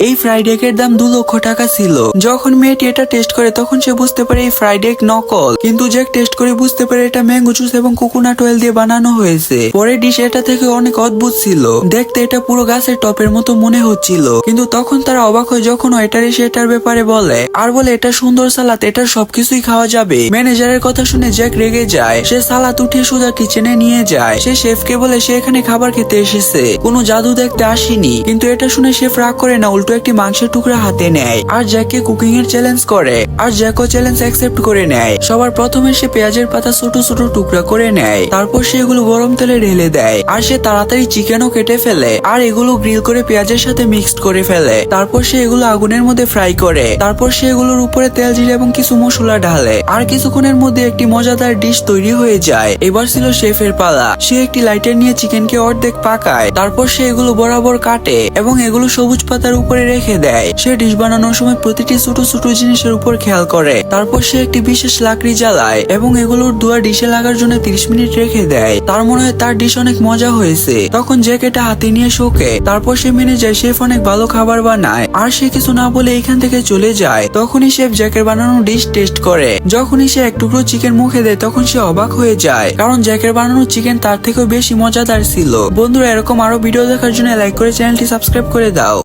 এই ফ্রাইড এর দাম দু লক্ষ টাকা ছিল। যখন মেয়েটি এটা টেস্ট করে, তখন সে বুঝতে পারে এই ফ্রাইড এগ নকল। কিন্তু জ্যাক টেস্ট করে বুঝতে পারে এটা ম্যাঙ্গো জুস এবং কোকোনাট অয়েল দিয়ে বানানো হয়েছে। পরে ডিশ এটা থেকে অনেক অদ্ভুত ছিল। দেখতে এটা পুরো গাছের টপের মতো মনে হচ্ছিল। কিন্তু তখন তারা অবাক হয় যখন ওয়েটার এসে এটার ব্যাপারে বলে, আর বলে, এটা সুন্দর সালাদ এটার সবকিছুই খাওয়া যাবে। ম্যানেজারের কথা শুনে জ্যাক রেগে যায়। সে সালাদ উঠিয়ে সোজা কিচেনে নিয়ে যায়। সে শেফকে বলে, সে এখানে খাবার খেতে এসেছে। কোনো জাদু দেখতে আসেনি। কিন্তু এটা শুনে শেফ রাগ করে না উল্টো একটি মাংসের টুকরা হাতে নেয় আর জ্যাককে কুকিং এর চ্যালেঞ্জ করে। আর জ্যাকও চ্যালেঞ্জ অ্যাকসেপ্ট করে নেয়। সবার প্রথমে সে পেঁয়াজের পাতা ছোট ছোট টুকরা করে নেয়। তারপর সে এগুলো গরম তেলে ঢেলে দেয়। আর সে তাড়াতাড়ি চিকেনও কেটে ফেলে। আর এগুলো গ্রিল করে পেঁয়াজের সাথে মিক্সড করে ফেলে। তারপর সে এগুলো আগুনের মধ্যে ফ্রাই করে। তারপর সে এগুলোর উপরে তেল জিরে এবং কিছু মশলা ঢালে। আর কিছুক্ষণের মধ্যে একটি মজাদার ডিশ তৈরি হয়ে যায়। এবার ছিল শেফের পালা। সে একটি লাইটার নিয়ে চিকেনকে অর্ধেক পাকায়। তারপর সে এগুলো বরাবর কাটে এবং এগুলো সবুজ পাতার উপরে রেখে দেয়। সে ডিশ বানানোর সময় প্রতিটি ছোট ছোট জিনিসের উপর খেয়াল করে। তারপর সে একটি বিশেষ লাকড়ি জ্বালায় এবং এগুলোর দুয়া ডিশে লাগার জন্য তিরিশ মিনিট রেখে দেয়। তার মনে হয় তার ডিশ অনেক মজা হয়েছে। তখন জ্যাক এটা হাতে নিয়ে শোকে। তারপর সে মেনে যায় শেফ অনেক ভালো খাবার বানায়। আর সে কিছু না বলে এখান থেকে চলে যায়। তখনই শেফ জ্যাকের বানানো ডিশ টেস্ট করে। যখনই সে এক টুকরো চিকেন মুখে দেয়, তখন সে অবাক হয়ে যায়। কারণ জ্যাকের বানানো চিকেন তার থেকেও বেশি মজাদার ছিল। বন্ধুরা, এরকম আরও ভিডিও দেখার জন্য লাইক করে চ্যানেলটি সাবস্ক্রাইব করে দাও।